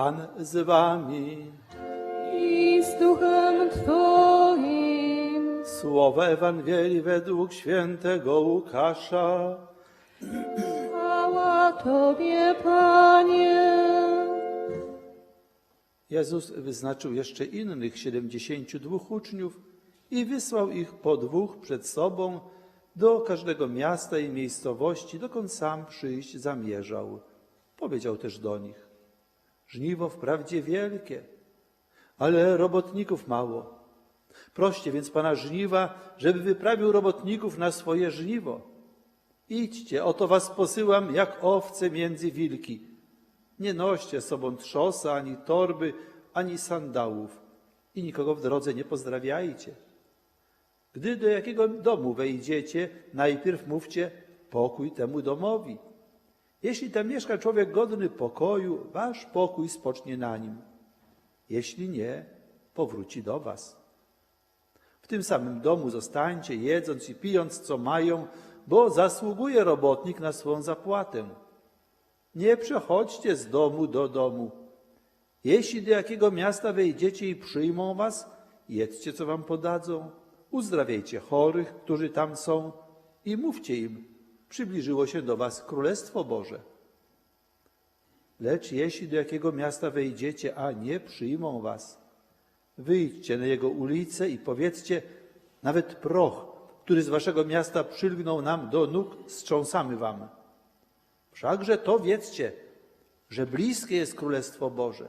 Pan z wami. i z duchem Twoim. Słowa Ewangelii według świętego Łukasza. Chwała Tobie, Panie. Jezus wyznaczył jeszcze innych siedemdziesięciu dwóch uczniów i wysłał ich po dwóch przed sobą do każdego miasta i miejscowości, dokąd sam przyjść zamierzał. Powiedział też do nich, żniwo wprawdzie wielkie, ale robotników mało. Proście więc Pana żniwa, żeby wyprawił robotników na swoje żniwo. Idźcie, oto was posyłam jak owce między wilki. Nie noście sobą trzosa, ani torby, ani sandałów i nikogo w drodze nie pozdrawiajcie. Gdy do jakiego domu wejdziecie, najpierw mówcie pokój temu domowi. Jeśli tam mieszka człowiek godny pokoju, wasz pokój spocznie na nim. Jeśli nie, powróci do was. W tym samym domu zostańcie, jedząc i pijąc, co mają, bo zasługuje robotnik na swą zapłatę. Nie przechodźcie z domu do domu. Jeśli do jakiego miasta wejdziecie i przyjmą was, jedzcie, co wam podadzą, uzdrawiajcie chorych, którzy tam są i mówcie im, przybliżyło się do was Królestwo Boże. Lecz jeśli do jakiego miasta wejdziecie, a nie przyjmą was, wyjdźcie na jego ulice i powiedzcie, nawet proch, który z waszego miasta przylgnął nam do nóg, strząsamy wam. Wszakże to wiedzcie, że bliskie jest Królestwo Boże.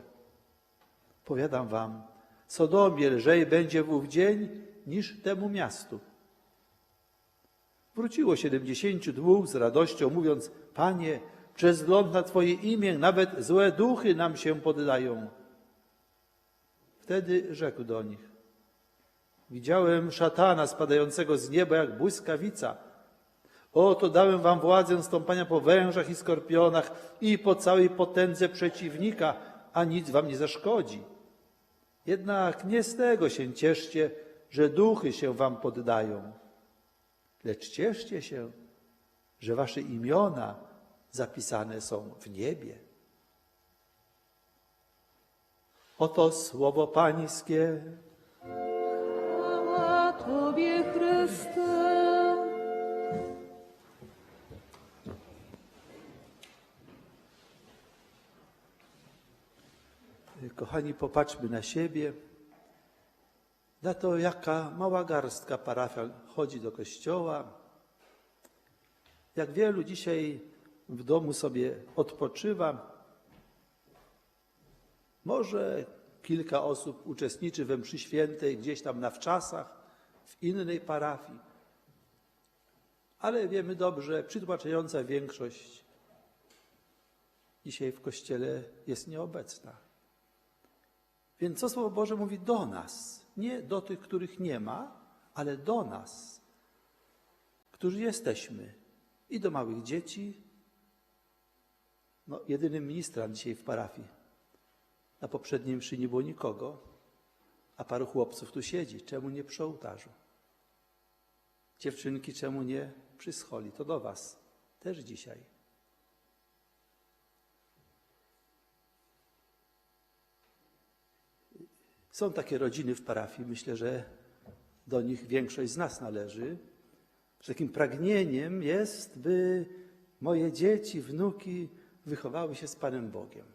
Powiadam wam, Sodomie lżej będzie w ów dzień niż temu miastu. Wróciło siedemdziesięciu z radością, mówiąc, Panie, przez wzgląd na Twoje imię nawet złe duchy nam się poddają. Wtedy rzekł do nich, widziałem szatana spadającego z nieba jak błyskawica. Oto dałem wam władzę stąpania po wężach i skorpionach i po całej potędze przeciwnika, a nic wam nie zaszkodzi. Jednak nie z tego się cieszcie, że duchy się wam poddają, lecz cieszcie się, że wasze imiona zapisane są w niebie. Oto słowo Pańskie. Chwała Tobie, Chryste. Kochani, popatrzmy na siebie, na to, jaka mała garstka parafian chodzi do kościoła, jak wielu dzisiaj w domu sobie odpoczywa. Może kilka osób uczestniczy we mszy świętej gdzieś tam na wczasach, w innej parafii, ale wiemy dobrze, przytłaczająca większość dzisiaj w kościele jest nieobecna. Więc co Słowo Boże mówi do nas? Nie do tych, których nie ma, ale do nas, którzy jesteśmy. I do małych dzieci. No, jedynym ministrem dzisiaj w parafii. Na poprzedniej mszy nie było nikogo, a paru chłopców tu siedzi. Czemu nie przy ołtarzu? Dziewczynki, czemu nie przy scholi? To do was też dzisiaj. Są takie rodziny w parafii, myślę, że do nich większość z nas należy, że takim pragnieniem jest, by moje dzieci, wnuki wychowały się z Panem Bogiem.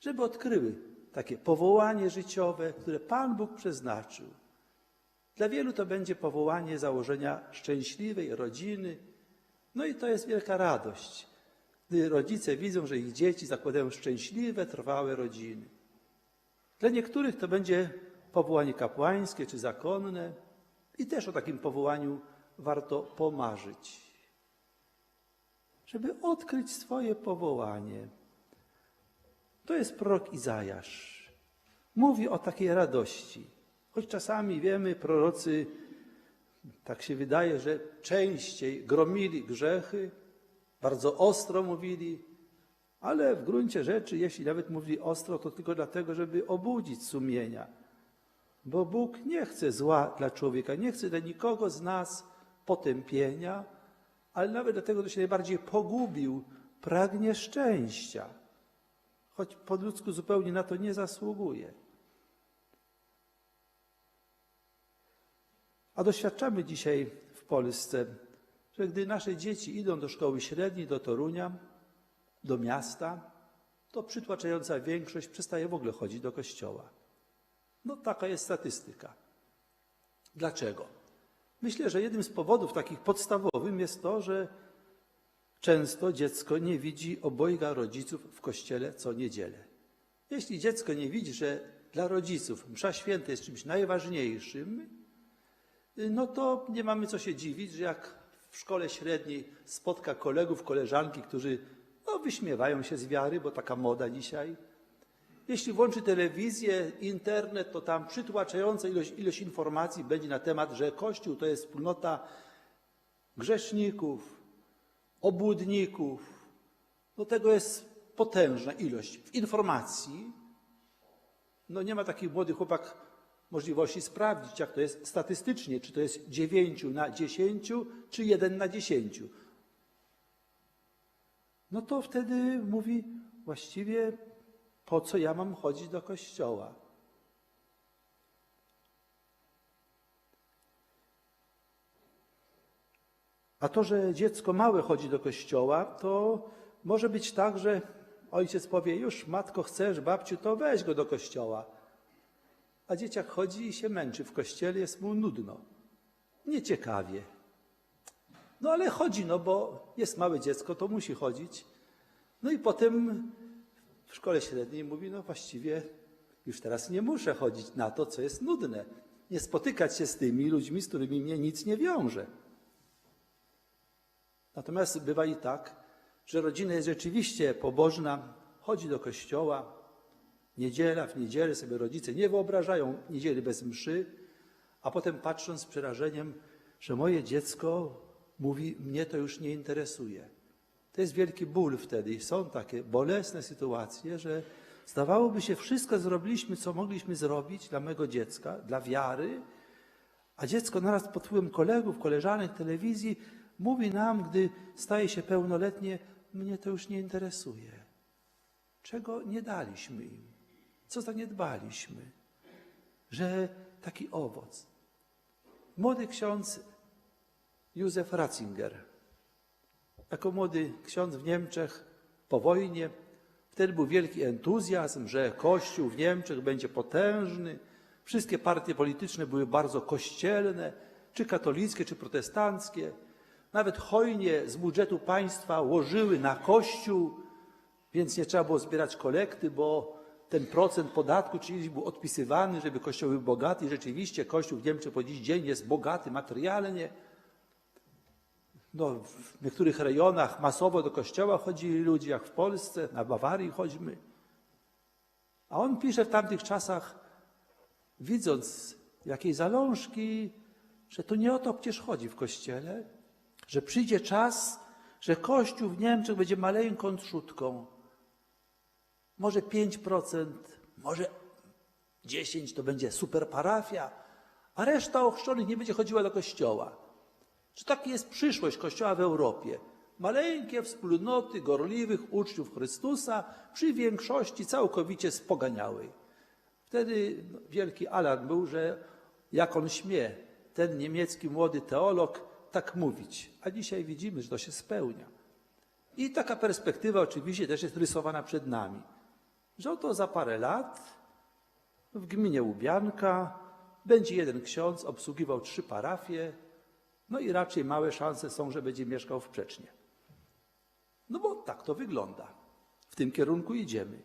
Żeby odkryły takie powołanie życiowe, które Pan Bóg przeznaczył. Dla wielu to będzie powołanie założenia szczęśliwej rodziny. No i to jest wielka radość, gdy rodzice widzą, że ich dzieci zakładają szczęśliwe, trwałe rodziny. Dla niektórych to będzie powołanie kapłańskie czy zakonne i też o takim powołaniu warto pomarzyć. Żeby odkryć swoje powołanie. To jest prorok Izajasz. Mówi o takiej radości. Choć czasami wiemy, prorocy, tak się wydaje, że częściej gromili grzechy, bardzo ostro mówili, ale w gruncie rzeczy, jeśli nawet mówi ostro, to tylko dlatego, żeby obudzić sumienia. Bo Bóg nie chce zła dla człowieka, nie chce dla nikogo z nas potępienia, ale nawet dlatego, kto się najbardziej pogubił, pragnie szczęścia. choć po ludzku zupełnie na to nie zasługuje. A doświadczamy dzisiaj w Polsce, że gdy nasze dzieci idą do szkoły średniej, do Torunia, do miasta, to przytłaczająca większość przestaje w ogóle chodzić do kościoła. No taka jest statystyka. Dlaczego? Myślę, że jednym z powodów takich podstawowym jest to, że często dziecko nie widzi obojga rodziców w kościele co niedzielę. Jeśli dziecko nie widzi, że dla rodziców msza święta jest czymś najważniejszym, no to nie mamy co się dziwić, że jak w szkole średniej spotka kolegów, koleżanki, którzy no, wyśmiewają się z wiary, bo taka moda dzisiaj. Jeśli włączy telewizję, internet, to tam przytłaczająca ilość, ilość informacji będzie na temat, że Kościół to jest wspólnota grzeszników, obłudników. No tego jest potężna ilość w informacji. No nie ma takich młodych chłopak możliwości sprawdzić, jak to jest statystycznie, czy to jest 9 na 10, czy 1 na 10. No to wtedy mówi, właściwie po co ja mam chodzić do kościoła? A to, że dziecko małe chodzi do kościoła, to może być tak, że ojciec powie, już matko chcesz, babciu, to weź go do kościoła. A dzieciak chodzi i się męczy w kościele, jest mu nudno, nieciekawie. No ale chodzi, no bo jest małe dziecko, to musi chodzić. No i potem w szkole średniej mówi, no właściwie już teraz nie muszę chodzić na to, co jest nudne. Nie spotykać się z tymi ludźmi, z którymi mnie nic nie wiąże. Natomiast bywa i tak, że rodzina jest rzeczywiście pobożna, chodzi do kościoła, niedziela w niedzielę sobie rodzice nie wyobrażają niedzieli bez mszy, a potem patrzą z przerażeniem, że moje dziecko mówi, mnie to już nie interesuje. To jest wielki ból wtedy i są takie bolesne sytuacje, że zdawałoby się, wszystko zrobiliśmy, co mogliśmy zrobić dla mego dziecka, dla wiary, a dziecko naraz pod wpływem kolegów, koleżanek, telewizji mówi nam, gdy staje się pełnoletnie, mnie to już nie interesuje. Czego nie daliśmy im? Co zaniedbaliśmy? Że taki owoc. Młody ksiądz Józef Ratzinger, jako młody ksiądz w Niemczech po wojnie, wtedy był wielki entuzjazm, że Kościół w Niemczech będzie potężny. Wszystkie partie polityczne były bardzo kościelne, czy katolickie, czy protestanckie. Nawet hojnie z budżetu państwa łożyły na Kościół, więc nie trzeba było zbierać kolekty, bo ten procent podatku czyjś był odpisywany, żeby Kościół był bogaty. I rzeczywiście Kościół w Niemczech po dziś dzień jest bogaty materialnie. No, w niektórych rejonach masowo do kościoła chodzili ludzie, jak w Polsce, na Bawarii chodźmy. A on pisze w tamtych czasach, widząc jakiej zalążki, że to nie o to przecież chodzi w kościele, że przyjdzie czas, że Kościół w Niemczech będzie maleńką trzutką. Może 5%, może 10% to będzie super parafia, a reszta ochrzczonych nie będzie chodziła do kościoła. Czy taka jest przyszłość Kościoła w Europie? Maleńkie wspólnoty gorliwych uczniów Chrystusa przy większości całkowicie spoganiałej. Wtedy wielki alarm był, że jak on śmie, ten niemiecki młody teolog, tak mówić. A dzisiaj widzimy, że to się spełnia. I taka perspektywa oczywiście też jest rysowana przed nami, że oto za parę lat w gminie Łubianka będzie jeden ksiądz obsługiwał trzy parafie, no i raczej małe szanse są, że będzie mieszkał w Przecznie. No bo tak to wygląda. W tym kierunku idziemy.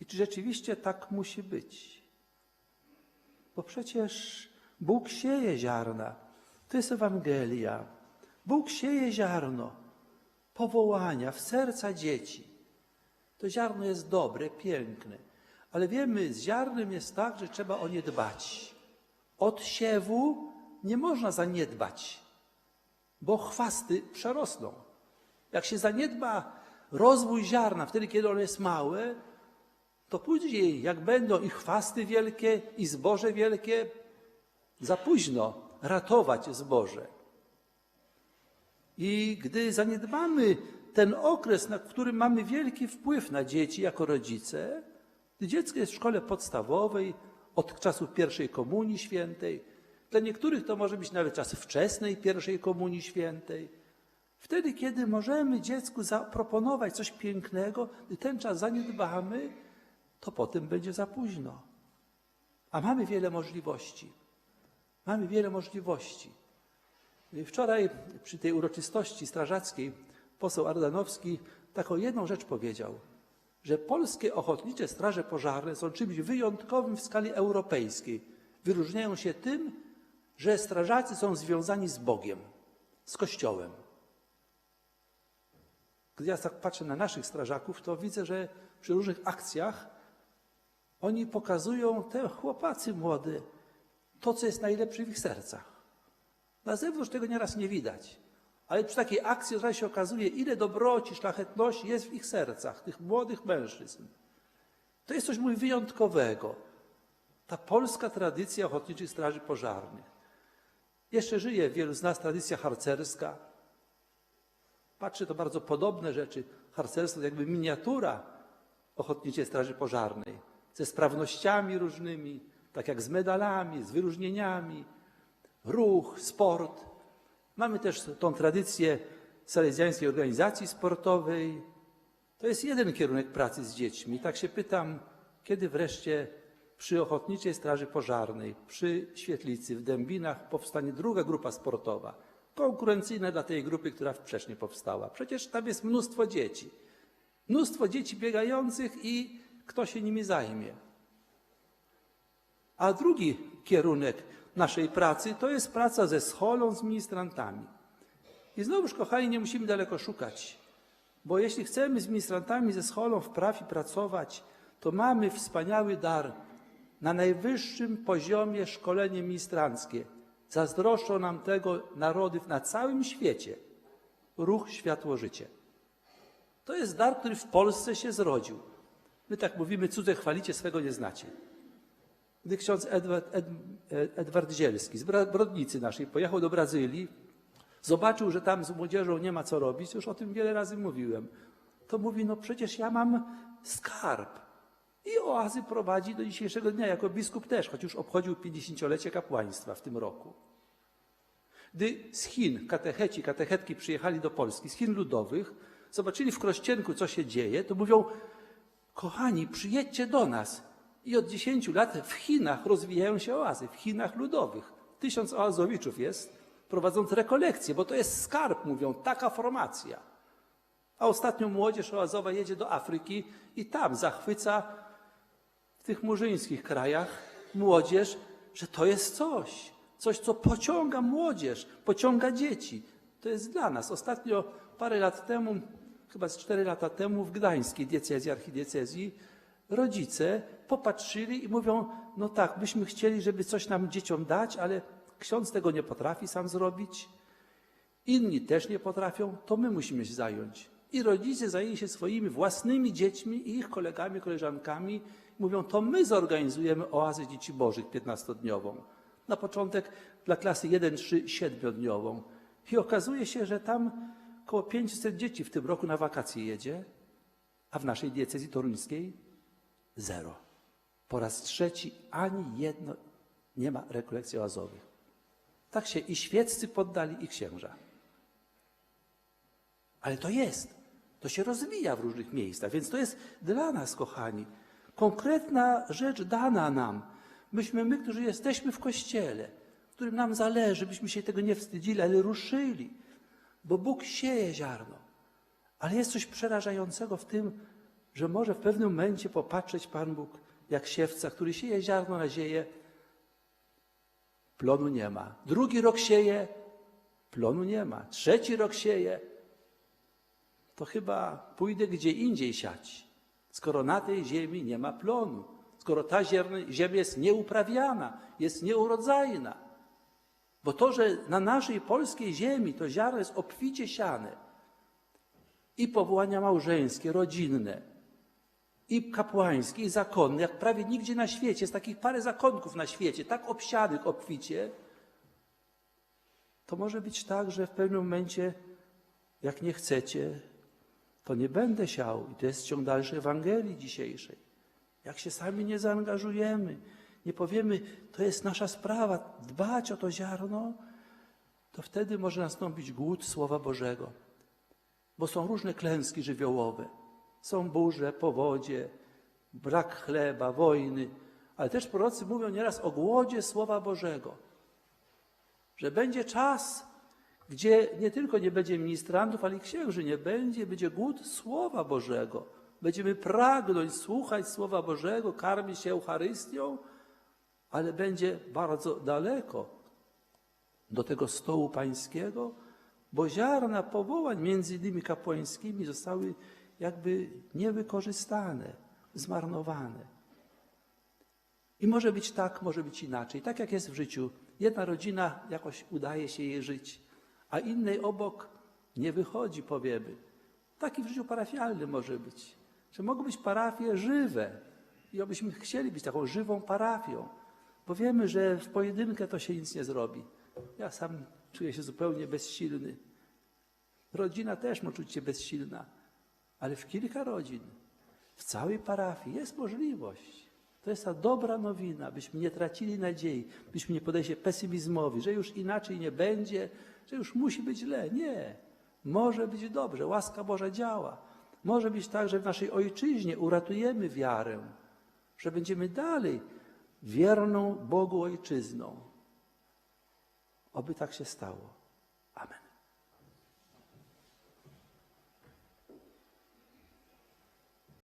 I czy rzeczywiście tak musi być? Bo przecież Bóg sieje ziarna. To jest Ewangelia. Bóg sieje ziarno powołania w serca dzieci. To ziarno jest dobre, piękne, ale wiemy, z ziarnem jest tak, że trzeba o nie dbać. Od siewu nie można zaniedbać, bo chwasty przerosną. Jak się zaniedba rozwój ziarna, wtedy kiedy ono jest małe, to później, jak będą i chwasty wielkie, i zboże wielkie, za późno ratować zboże. I gdy zaniedbamy ten okres, na którym mamy wielki wpływ na dzieci jako rodzice, gdy dziecko jest w szkole podstawowej, od czasów pierwszej komunii świętej, dla niektórych to może być nawet czas wczesnej pierwszej komunii świętej. Wtedy, kiedy możemy dziecku zaproponować coś pięknego, gdy ten czas zaniedbamy, to potem będzie za późno. A mamy wiele możliwości. Mamy wiele możliwości. Wczoraj przy tej uroczystości strażackiej poseł Ardanowski taką jedną rzecz powiedział, że polskie ochotnicze straże pożarne są czymś wyjątkowym w skali europejskiej. Wyróżniają się tym, że strażacy są związani z Bogiem, z Kościołem. Gdy ja tak patrzę na naszych strażaków, to widzę, że przy różnych akcjach oni pokazują, te chłopacy młody, to, co jest najlepsze w ich sercach. Na zewnątrz tego nieraz nie widać. Ale przy takiej akcji zaraz się okazuje, ile dobroci, szlachetności jest w ich sercach, tych młodych mężczyzn. To jest coś mój wyjątkowego. Ta polska tradycja ochotniczych straży pożarnych. Jeszcze żyje wielu z nas tradycja harcerska. Patrzę, to bardzo podobne rzeczy. Harcerstwo to jakby miniatura ochotniczej straży pożarnej. Ze sprawnościami różnymi, tak jak z medalami, z wyróżnieniami, ruch, sport. Mamy też tą tradycję salezjańskiej organizacji sportowej. To jest jeden kierunek pracy z dziećmi. Tak się pytam, kiedy wreszcie przy Ochotniczej Straży Pożarnej, przy Świetlicy, w Dębinach powstanie druga grupa sportowa, konkurencyjna dla tej grupy, która wcześniej powstała. Przecież tam jest mnóstwo dzieci. Mnóstwo dzieci biegających i kto się nimi zajmie. A drugi kierunek naszej pracy to jest praca ze scholą, z ministrantami. I znowuż, kochani, nie musimy daleko szukać, bo jeśli chcemy z ministrantami ze scholą w prawie pracować, to mamy wspaniały dar na najwyższym poziomie szkolenie ministranckie. Zazdroszczą nam tego narody na całym świecie. Ruch Światło Życie. To jest dar, który w Polsce się zrodził. My tak mówimy, cudze chwalicie, swego nie znacie. Gdy ksiądz Edward, Ed, Edward Zielski z Brodnicy naszej pojechał do Brazylii, zobaczył, że tam z młodzieżą nie ma co robić, już o tym wiele razy mówiłem, to mówi, no przecież ja mam skarb. I oazy prowadzi do dzisiejszego dnia, jako biskup też, choć już obchodził 50-lecie kapłaństwa w tym roku. Gdy z Chin katecheci, katechetki przyjechali do Polski, z Chin ludowych, zobaczyli w Krościenku, co się dzieje, to mówią, kochani, przyjedźcie do nas. I od 10 lat w Chinach rozwijają się oazy, w Chinach ludowych. Tysiąc oazowiczów jest, prowadząc rekolekcje, bo to jest skarb, mówią, taka formacja. A ostatnio młodzież oazowa jedzie do Afryki i tam zachwyca w tych murzyńskich krajach młodzież, że to jest coś, coś, co pociąga młodzież, pociąga dzieci. To jest dla nas. Ostatnio, parę lat temu, chyba z cztery lata temu, w gdańskiej diecezji, archidiecezji, rodzice popatrzyli i mówią: No tak, byśmy chcieli, żeby coś nam dzieciom dać, ale ksiądz tego nie potrafi sam zrobić. Inni też nie potrafią, to my musimy się zająć. I rodzice zajęli się swoimi własnymi dziećmi i ich kolegami, koleżankami. Mówią, to my zorganizujemy oazę dzieci bożych 15-dniową. Na początek dla klasy 1-3 7-dniową. I okazuje się, że tam około 500 dzieci w tym roku na wakacje jedzie, a w naszej diecezji toruńskiej zero. Po raz trzeci ani jedno nie ma rekolekcji oazowych. Tak się i świeccy poddali, i księża. Ale to jest. To się rozwija w różnych miejscach, więc to jest dla nas, kochani, konkretna rzecz dana nam. Myśmy, my, którzy jesteśmy w kościele, którym nam zależy, byśmy się tego nie wstydzili, ale ruszyli, bo Bóg sieje ziarno. Ale jest coś przerażającego w tym, że może w pewnym momencie popatrzeć Pan Bóg jak siewca, który sieje ziarno na zieję, plonu nie ma. Drugi rok sieje, plonu nie ma. Trzeci rok sieje, to chyba pójdę gdzie indziej siać, skoro na tej ziemi nie ma plonu, skoro ta ziemi, ziemia jest nieuprawiana, jest nieurodzajna. Bo to, że na naszej polskiej ziemi to ziarno jest obficie siane i powołania małżeńskie, rodzinne, i kapłańskie, i zakonne, jak prawie nigdzie na świecie, jest takich parę zakonków na świecie, tak obsianych obficie, to może być tak, że w pewnym momencie, jak nie chcecie, to nie będę siał. I to jest ciąg dalszy Ewangelii dzisiejszej. Jak się sami nie zaangażujemy, nie powiemy, to jest nasza sprawa, dbać o to ziarno, to wtedy może nastąpić głód Słowa Bożego. Bo są różne klęski żywiołowe. Są burze, powodzie, brak chleba, wojny. Ale też prorocy mówią nieraz o głodzie Słowa Bożego. Że będzie czas, gdzie nie tylko nie będzie ministrantów, ale i księży nie będzie, będzie głód Słowa Bożego. Będziemy pragnąć słuchać Słowa Bożego, karmić się Eucharystią, ale będzie bardzo daleko do tego stołu pańskiego, bo ziarna powołań między innymi kapłańskimi zostały jakby niewykorzystane, zmarnowane. I może być tak, może być inaczej. Tak jak jest w życiu. Jedna rodzina jakoś udaje się jej żyć, a innej obok nie wychodzi, powiemy. Taki w życiu parafialnym może być. Że mogą być parafie żywe i obyśmy chcieli być taką żywą parafią, bo wiemy, że w pojedynkę to się nic nie zrobi. Ja sam czuję się zupełnie bezsilny. Rodzina też może czuć się bezsilna, ale w kilka rodzin, w całej parafii jest możliwość. To jest ta dobra nowina, byśmy nie tracili nadziei, byśmy nie się pesymizmowi, że już inaczej nie będzie, że już musi być źle. Nie. Może być dobrze, łaska Boża działa. Może być tak, że w naszej ojczyźnie uratujemy wiarę, że będziemy dalej wierną Bogu ojczyzną. Oby tak się stało.